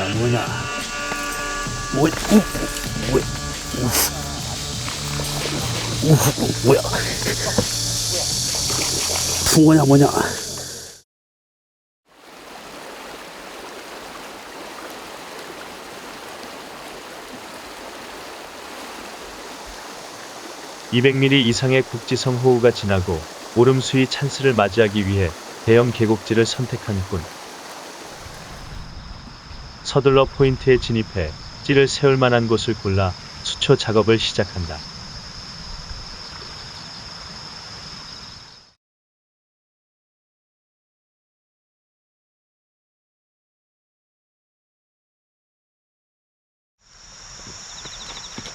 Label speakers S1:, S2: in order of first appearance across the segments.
S1: 뭐냐 뭐냐? 뭐 우, 뭐야 우, 우, 뭐야? 붕어냐 뭐냐?
S2: 200mm 이상의 국지성 호우가 지나고 오름수위 찬스를 맞이하기 위해 대형 계곡지를 선택한 군. 서둘러 포인트에 진입해 찌를 세울 만한 곳을 골라 수초 작업을 시작한다.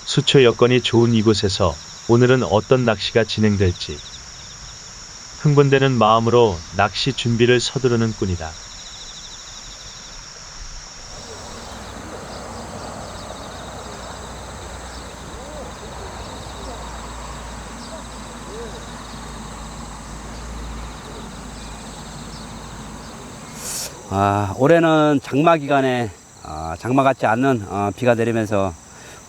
S2: 수초 여건이 좋은 이곳에서 오늘은 어떤 낚시가 진행될지 흥분되는 마음으로 낚시 준비를 서두르는 꾼이다.
S1: 아, 올해는 장마 기간에 아, 장마 같지 않는 어, 비가 내리면서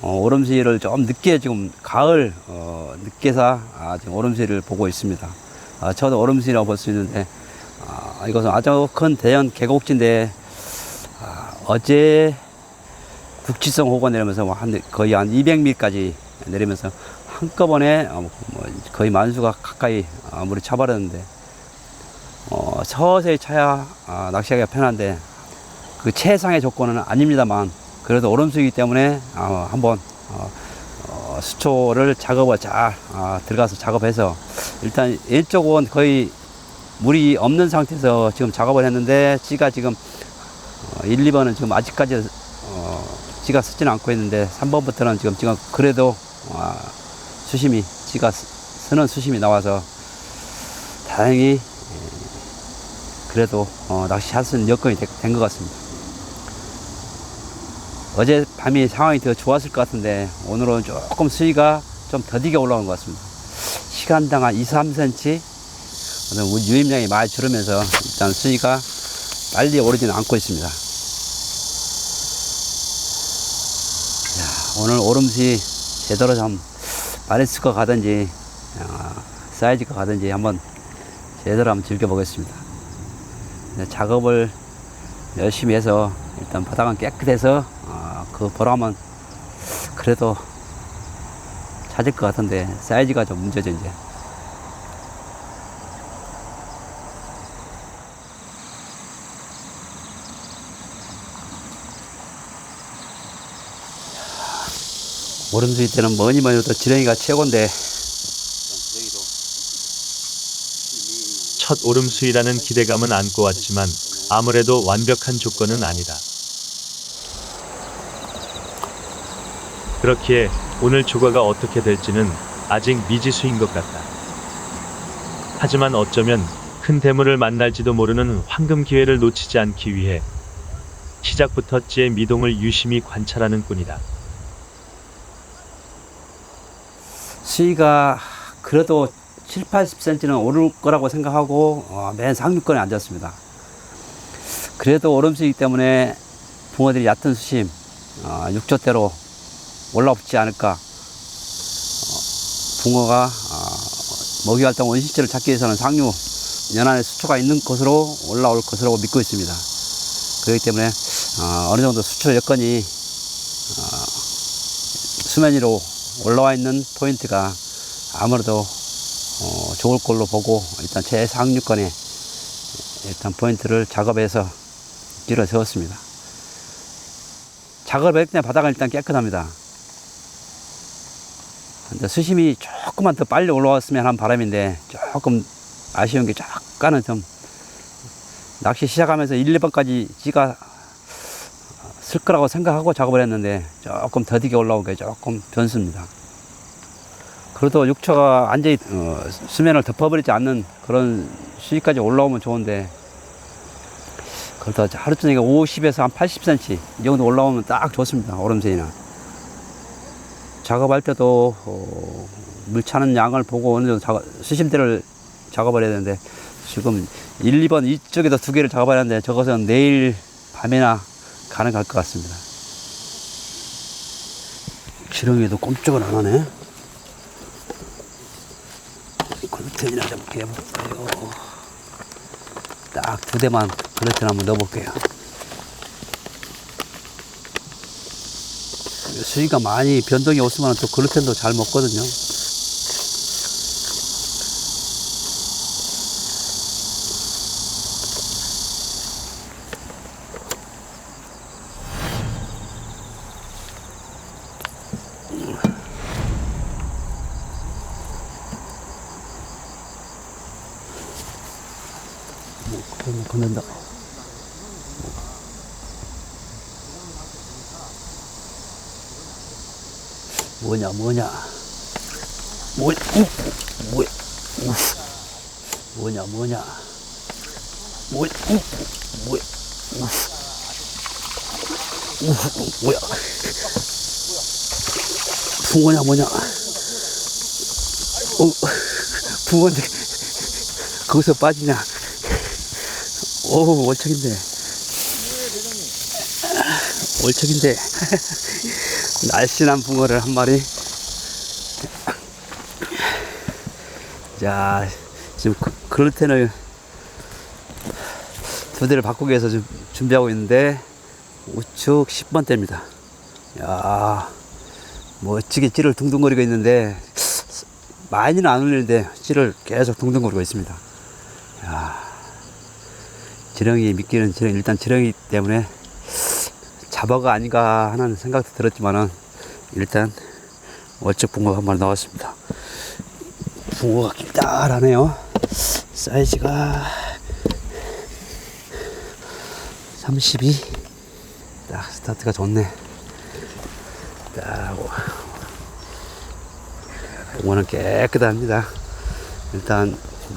S1: 어, 오름수위를 좀 늦게 지금 가을 어, 늦게서 아, 지금 오름수위를 보고 있습니다. 아, 저도 오름수위라고 볼 수 있는데 아, 이것은 아주 큰 대형 계곡지인데 아, 어제 국지성 호가 내리면서 뭐 한, 거의 한 200m까지 내리면서 한꺼번에 어, 뭐 거의 만수가 가까이 어, 물이 차버렸는데 어, 서서히 차야 아, 낚시하기가 편한데 그 최상의 조건은 아닙니다만 그래도 오름수이기 때문에 어, 한번 어, 어, 수초를 작업을 잘 아, 들어가서 작업해서 일단 왼쪽은 거의 물이 없는 상태에서 지금 작업을 했는데 찌가 지금 어, 1, 2번은 지금 아직까지 어, 찌가 쓰지는 않고 있는데 3번부터는 지금 지금 그래도 아, 수심이 쓰- 쓰는 수심이 나와서 다행히 그래도 어, 수 있는 여건이 된 것 같습니다. 어제 밤이 상황이 더 좋았을 것 같은데 오늘은 조금 수위가 좀 더디게 올라온 것 같습니다. 시간당 한 2, 3cm 오늘 우- 유입량이 많이 줄으면서 일단 수위가 빨리 오르지는 않고 있습니다. 야, 오늘 오름수위 제대로 좀 마리스가 가든지 어, 사이즈가 가든지 한번 제대로 한번 즐겨보겠습니다. 네, 작업을 열심히 해서 일단 바닥은 깨끗해서 어, 그 보람은 그래도 찾을 것 같은데 사이즈가 좀 문제죠 이제. 오름수위 때는 뭐니 뭐니 해도 지렁이가 최고인데
S2: 첫 오름수위라는 기대감은 안고 왔지만 아무래도 완벽한 조건은 아니다. 그렇기에 오늘 조과가 어떻게 될지는 아직 미지수인 것 같다. 하지만 어쩌면 큰 대물을 만날지도 모르는 황금 기회를 놓치지 않기 위해 시작부터 찌의 미동을 유심히 관찰하는 꾼이다.
S1: 수위가 그래도 7, 80cm는 오를 거라고 생각하고 어, 맨 상류권에 앉았습니다. 그래도 오름수이기 때문에 붕어들이 얕은 수심 어, 6조대로 올라오지 않을까. 어, 붕어가 어, 먹이 활동 원시체를 찾기 위해서는 상류 연안에 수초가 있는 곳으로 올라올 것이라고 믿고 있습니다. 그렇기 때문에 어, 어느 정도 수초 여건이 어, 수면 위로 올라와 있는 포인트가 아무래도 어, 좋을 걸로 보고 일단 최상류권에 일단 포인트를 작업해서 길어 세웠습니다. 했을 때 바닥은 일단 깨끗합니다. 근데 수심이 조금만 더 빨리 올라왔으면 하는 바람인데 조금 아쉬운 게 약간은 좀 낚시 시작하면서 1, 2번까지 지가 쓸 거라고 생각하고 작업을 했는데 조금 더디게 올라온 게 조금 변수입니다. 그래도 육초가 완전히 어, 수면을 덮어버리지 않는 그런 수위까지 올라오면 좋은데 그래도 하루 저녁에 50에서 한 80cm 이 정도 올라오면 딱 좋습니다. 오름새이나 작업할 때도 어, 물 차는 양을 보고 어느 정도 작업, 수심대를 작업을 해야 되는데 지금 1, 2번 이쪽에도 두 개를 작업하는데 저것은 내일 밤이나 가능할 것 같습니다. 지렁이도 꼼짝을 안 하네. 글루텐이나 좀 깨볼까요? 딱 두 대만 글루텐 한번 넣어볼게요. 수위가 많이 변동이 없으면 또 글루텐도 잘 먹거든요. 그러면 건넨다. 뭐냐, 뭐냐. 뭐, 우, 뭐야, 우. 뭐냐, 뭐냐. 뭐, 우, 뭐야, 우. 우, 뭐야. 붕어냐, 뭐냐. 어, 붕어인데, 거기서 빠지냐. 오, 월척인데. 월척인데. 날씬한 붕어를 한 마리. 자, 지금 그- 글루텐을 두 대를 바꾸기 위해서 지금 준비하고 있는데, 우측 10번대입니다. 야 멋지게 찌를 둥둥거리고 있는데, 많이는 안 울리는데, 찌를 계속 둥둥거리고 있습니다. 야 지렁이 미끼는 지렁이 일단 지렁이 때문에 잡어가 아닌가 하는 생각도 들었지만은 일단 월척 붕어가 한 마리 나왔습니다. 붕어가 길다라네요. 사이즈가 32. 딱 스타트가 좋네. 딱 붕어는 깨끗합니다. 일단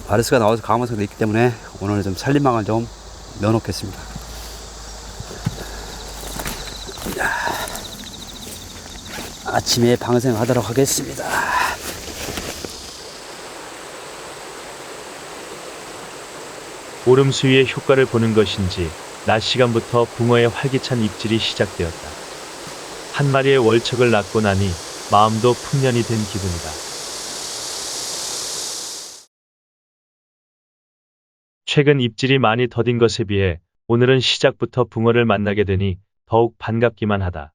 S1: 바르스가 나와서 가만성도 있기 때문에 오늘 좀 살림망을 좀 넣어놓겠습니다. 아침에 방생하도록 하겠습니다.
S2: 오름 수위의 효과를 보는 것인지 낮 시간부터 붕어의 활기찬 입질이 시작되었다. 한 마리의 월척을 낳고 나니 마음도 풍년이 된 기분이다. 최근 입질이 많이 더딘 것에 비해 오늘은 시작부터 붕어를 만나게 되니 더욱 반갑기만 하다.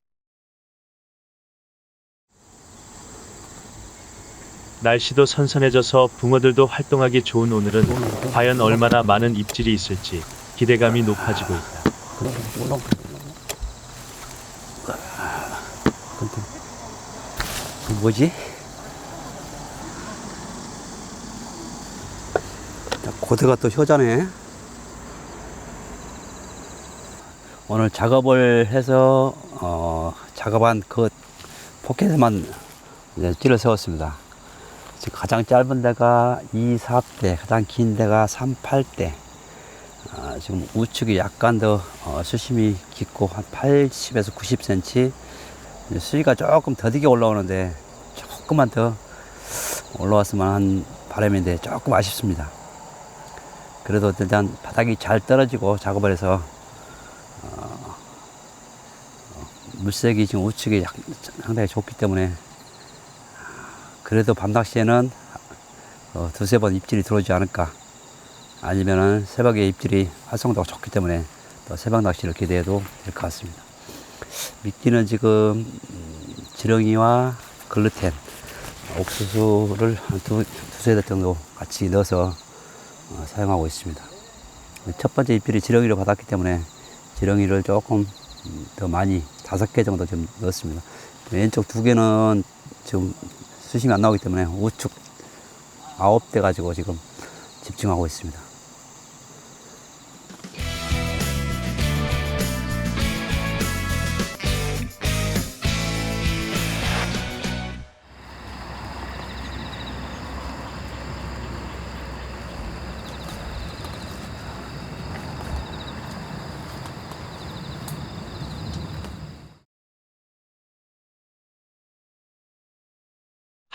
S2: 날씨도 선선해져서 붕어들도 활동하기 좋은 오늘은 과연 얼마나 많은 입질이 있을지 기대감이 높아지고 있다.
S1: 그 뭐지? 자, 고대가 또 효자네. 오늘 작업을 해서 어, 작업한 그 포켓에만 찌를 세웠습니다. 가장 짧은 데가 2, 4대, 가장 긴 데가 3, 8대. 아, 지금 우측이 약간 더 어, 수심이 깊고 한 80에서 90cm 이제 수위가 조금 더디게 올라오는데 조금만 더 올라왔으면 한 바람인데 조금 아쉽습니다. 그래도 일단 바닥이 잘 떨어지고 작업을 해서 어, 어, 물색이 지금 우측이 약- 상당히 좋기 때문에 그래도 밤낚시에는 어, 두세 번 입질이 들어오지 않을까 아니면은 새벽에 입질이 활성도가 좋기 때문에 또 새벽 낚시를 기대해도 될 것 같습니다. 미끼는 지금 음, 지렁이와 글루텐, 옥수수를 한 두, 두세 대 정도 같이 넣어서 어, 사용하고 있습니다. 첫 번째 입질이 지렁이를 받았기 때문에 지렁이를 조금 음, 더 많이 다섯 개 정도 좀 넣었습니다. 왼쪽 두 개는 지금 수심이 안 나오기 때문에 우측 아홉 대 가지고 지금 집중하고 있습니다.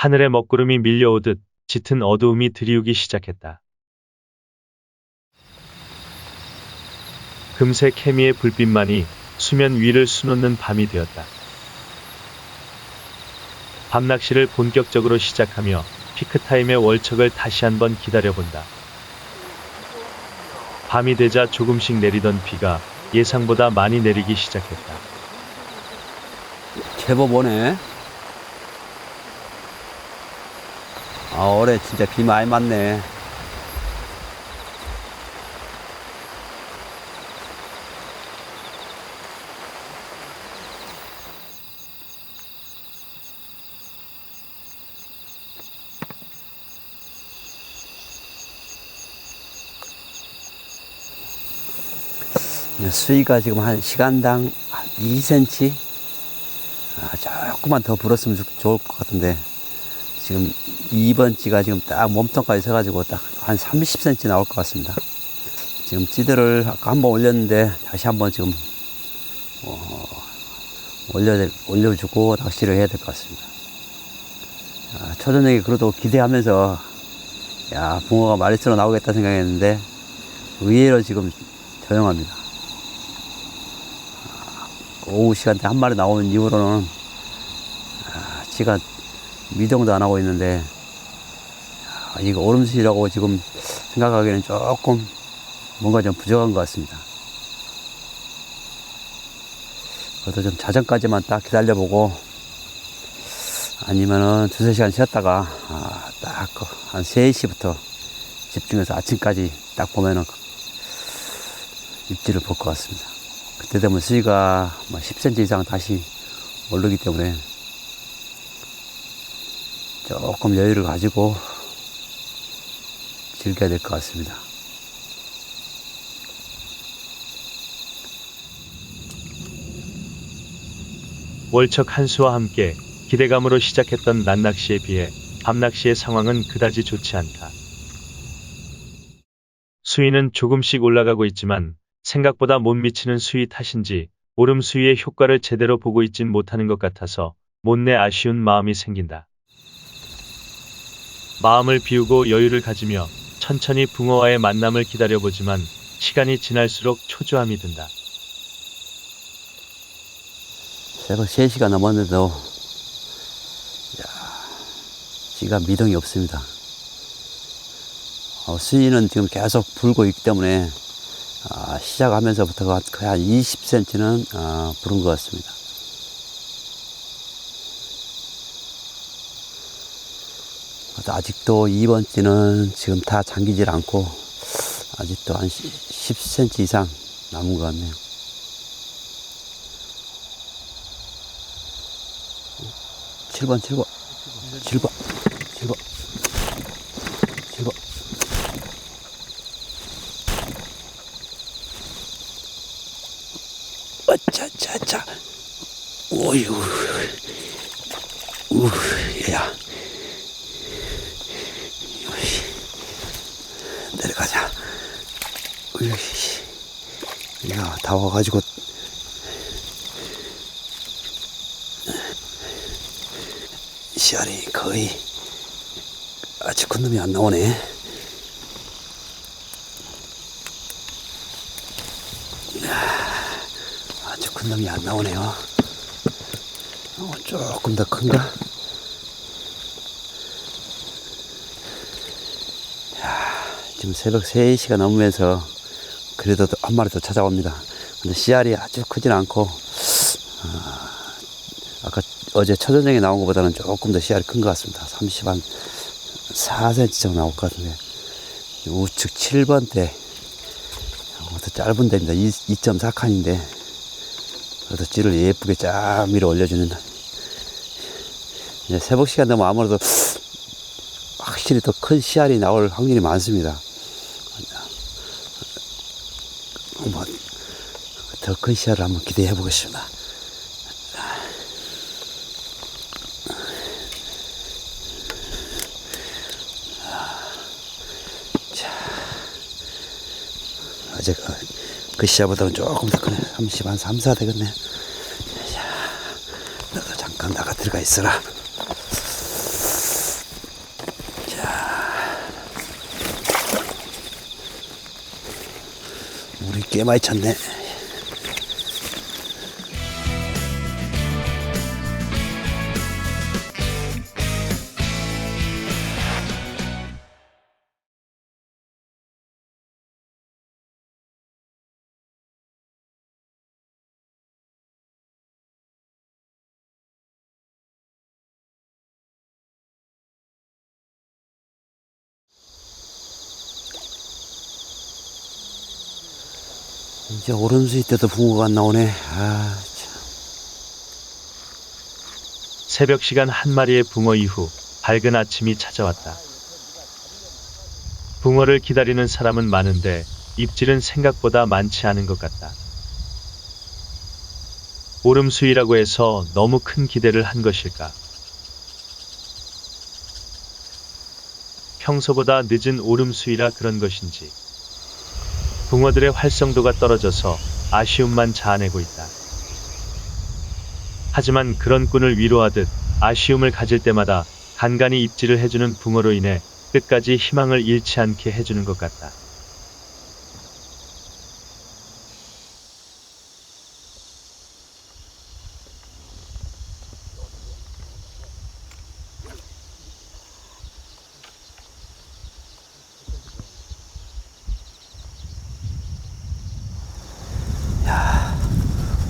S2: 하늘에 먹구름이 밀려오듯 짙은 어두움이 드리우기 시작했다. 금세 케미의 불빛만이 수면 위를 수놓는 밤이 되었다. 밤 낚시를 본격적으로 시작하며 피크타임의 월척을 다시 한번 기다려본다. 밤이 되자 조금씩 내리던 비가 예상보다 많이 내리기 시작했다.
S1: 제법 오네. 아, 올해 진짜 비 많이 맞네. 네, 수위가 지금 한 시간당 한 2cm? 아, 조금만 더 불었으면 좋- 좋을 것 같은데 지금 2번 찌가 지금 딱 몸통까지 서가지고 딱 한 30cm 나올 것 같습니다. 지금 찌들을 아까 한번 올렸는데 다시 한번 지금 어, 올려 올려주고 낚시를 해야 될 것 같습니다. 아, 초저녁에 그래도 기대하면서 야 붕어가 마리수로 나오겠다 생각했는데 의외로 지금 조용합니다. 오후 시간대 한 마리 나오는 이후로는 아, 지가 미동도 안 하고 있는데 아, 이거 오름수이라고 지금 생각하기에는 조금 뭔가 좀 부족한 것 같습니다. 그래도 좀 자정까지만 딱 기다려보고 아니면은 두세 시간 쉬었다가 아, 딱한 3시부터 집중해서 아침까지 딱 보면은 입질을 볼것 같습니다. 그때 되면 수위가 뭐 10cm 이상 다시 오르기 때문에 조금 여유를 가지고 즐겨야 될 것 같습니다.
S2: 월척 한수와 함께 기대감으로 시작했던 낮낚시에 비해 밤낚시의 상황은 그다지 좋지 않다. 수위는 조금씩 올라가고 있지만 생각보다 못 미치는 수위 탓인지 오름 수위의 효과를 제대로 보고 있진 못하는 것 같아서 못내 아쉬운 마음이 생긴다. 마음을 비우고 여유를 가지며 천천히 붕어와의 만남을 기다려보지만 시간이 지날수록 초조함이 든다.
S1: 새벽 3시가 넘었는데도 야, 지가 미동이 없습니다. 어, 수위는 지금 계속 불고 있기 때문에 아, 시작하면서부터 거의 한 20cm는 아, 부른 것 같습니다. 그래도 아직도 2번째는 지금 다 잠기질 않고 아직도 한 10cm 이상 남은 것 같네요. 칠번칠번칠번칠번칠번 어차차차 오유 우 얘야 요시. 내려가자 으이 야다 와가지고 씨알이 거의 아직 큰 놈이 안 나오네. 아, 아주 큰 놈이 안 나오네요. 어, 조금 더 큰가? 야, 지금 새벽 3시가 넘으면서 그래도 한 마리 더 찾아옵니다. 근데 씨알이 아주 크진 않고, 아, 아까 어제 초저녁에 나온 것보다는 조금 더 씨알이 큰 것 같습니다. 30 한 4cm 정도 나올 것 같은데. 우측 7번대. 더 짧은 데입니다. 2.4칸인데. 그래도 찌를 예쁘게 쫙 밀어 올려주는. 이제 새벽 시간 되면 아무래도 확실히 더 큰 씨알이 나올 확률이 많습니다. 한번 더큰 씨알을 한번 기대해 보겠습니다. 어제 그, 그 시야보다는 조금 더 크네. 30, 한 3, 4 되겠네. 야, 너도 잠깐 나가 들어가 있어라. 자, 꽤 많이 찼네. 이제 오름수이 때도 붕어가 안 나오네. 아, 참.
S2: 새벽 시간 한 마리의 붕어 이후 밝은 아침이 찾아왔다. 붕어를 기다리는 사람은 많은데 입질은 생각보다 많지 않은 것 같다. 오름수이라고 해서 너무 큰 기대를 한 것일까? 평소보다 늦은 오름수이라 그런 것인지 붕어들의 활성도가 떨어져서 아쉬움만 자아내고 있다. 하지만 그런 꾼을 위로하듯 아쉬움을 가질 때마다 간간히 입질을 해주는 붕어로 인해 끝까지 희망을 잃지 않게 해주는 것 같다.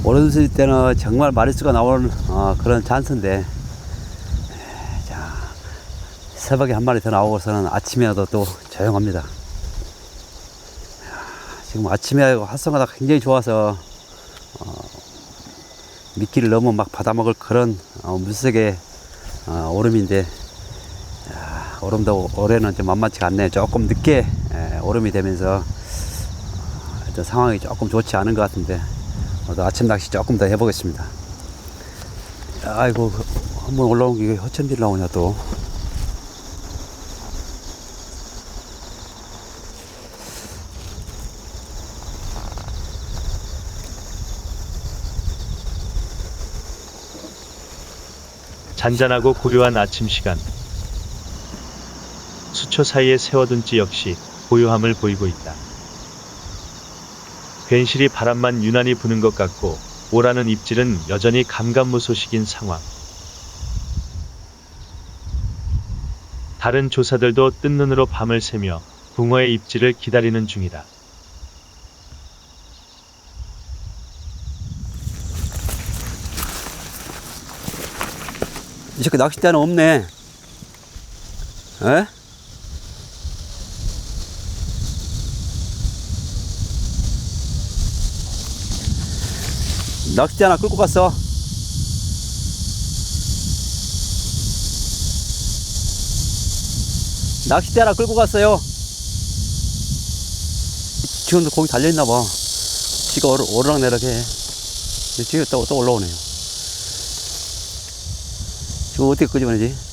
S1: 오름수이 때는 정말 마리수가 나오는 어, 그런 찬스인데, 자, 새벽에 한 마리 더 나오고서는 아침에도 또 조용합니다. 지금 아침에 활성화가 굉장히 좋아서 어, 미끼를 너무 막 받아먹을 그런 어, 물색의 어, 오름인데 야, 오름도 올해는 좀 만만치가 않네. 조금 늦게 에, 오름이 되면서 어, 상황이 조금 좋지 않은 것 같은데 오늘 아침 낚시 조금 더 해보겠습니다. 아이고 한번 올라온 게 허천질 나오냐 또.
S2: 잔잔하고 고요한 아침 시간. 수초 사이에 세워둔 찌 역시 고요함을 보이고 있다. 괜시리 바람만 유난히 부는 것 같고 오라는 입질은 여전히 감감무소식인 상황. 다른 조사들도 뜬 눈으로 밤을 새며 붕어의 입질을 기다리는 중이다.
S1: 이 새끼 낚싯대는 없네. 에? 낚싯대 하나 끌고 갔어. 낚싯대 하나 끌고 갔어요. 지금도 거기 달려있나 봐. 지가 오르, 오르락내락 해. 지금 또, 또 올라오네요. 이거 어떻게 끄집어내지?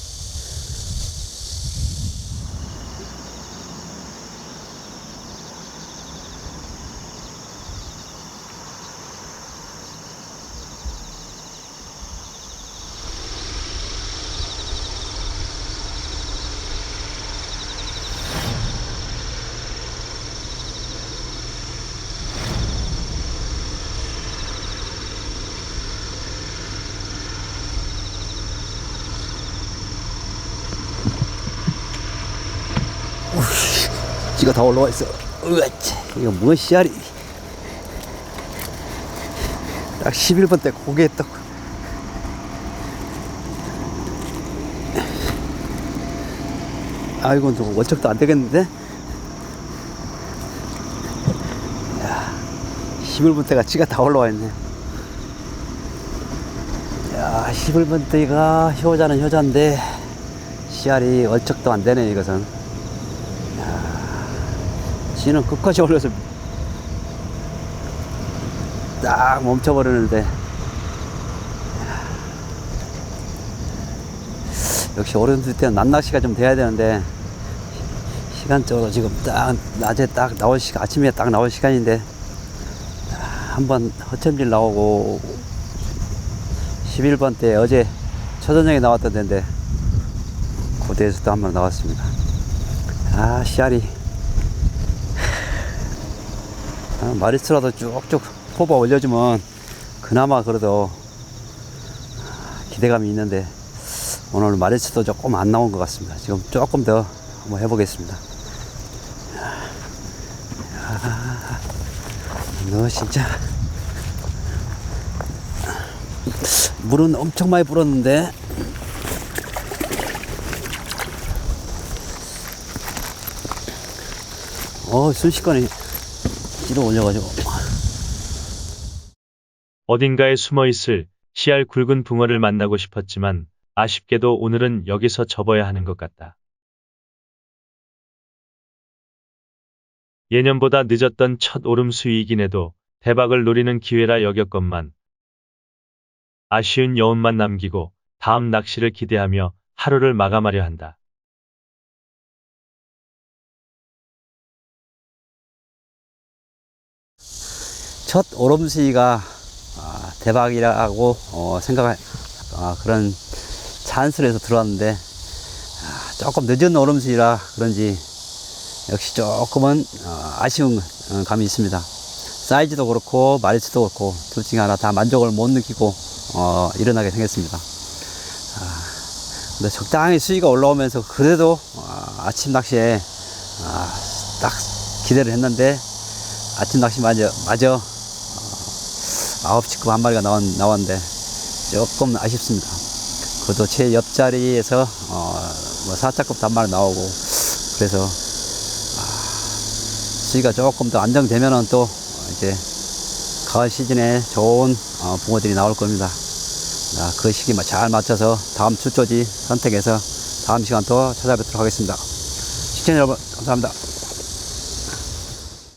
S1: 지가 다 올라와 있어. 으아치. 이거 뭐 씨알이. 딱 11번 때 고개 딱. 아이고, 저 원척도 안 되겠는데? 야, 11번 때가 지가 다 올라와 있네. 야, 11번 때가 효자는 효자인데, 씨알이 얼척도 안 되네, 이것은. 지는 끝까지 올려서 딱 멈춰버리는데. 역시 오른쪽 때는 낮낚시가 좀 돼야 되는데 시간적으로 지금 딱 낮에 딱 나올 시간 아침에 딱 나올 시간인데 한번 허첨질 나오고 11번 때 어제 초저녁에 나왔던 데인데 고대에서 또한번 나왔습니다. 아 씨알이 아, 마리스라도 쭉쭉 뽑아 올려주면 그나마 그래도 기대감이 있는데 오늘 마리스도 조금 안 나온 것 같습니다. 지금 조금 더 한번 해보겠습니다. 아, 너 진짜 물은 엄청 많이 불었는데 어 순식간에 찌러 올려가지고
S2: 어딘가에 숨어 있을 씨알 굵은 붕어를 만나고 싶었지만 아쉽게도 오늘은 여기서 접어야 하는 것 같다. 예년보다 늦었던 첫 오름 수위이긴 해도 대박을 노리는 기회라 여겼건만 아쉬운 여운만 남기고 다음 낚시를 기대하며 하루를 마감하려 한다.
S1: 첫 오름수위가 아, 대박이라고 어, 생각할 아, 그런 찬스에서 들어왔는데 아, 조금 늦은 오름수위라 그런지 역시 조금은 어, 아쉬운 어, 감이 있습니다. 사이즈도 그렇고 마리수도 그렇고 둘 중에 하나 다 만족을 못 느끼고 어, 일어나게 생겼습니다. 아, 근데 적당히 수위가 올라오면서 그래도 어, 아침 낚시에 아, 딱 기대를 했는데 아침 낚시 마저 마저 아홉 치급 한 마리가 나왔, 나왔는데 조금 아쉽습니다. 그래도 제 옆자리에서 어, 뭐 사자급도 한 마리 나오고 그래서 아, 수위가 조금 더 안정되면은 또 이제 가을 시즌에 좋은 어, 붕어들이 나올 겁니다. 아, 그 시기 잘 맞춰서 다음 출조지 선택해서 다음 시간 또 찾아뵙도록 하겠습니다. 시청자 여러분 감사합니다.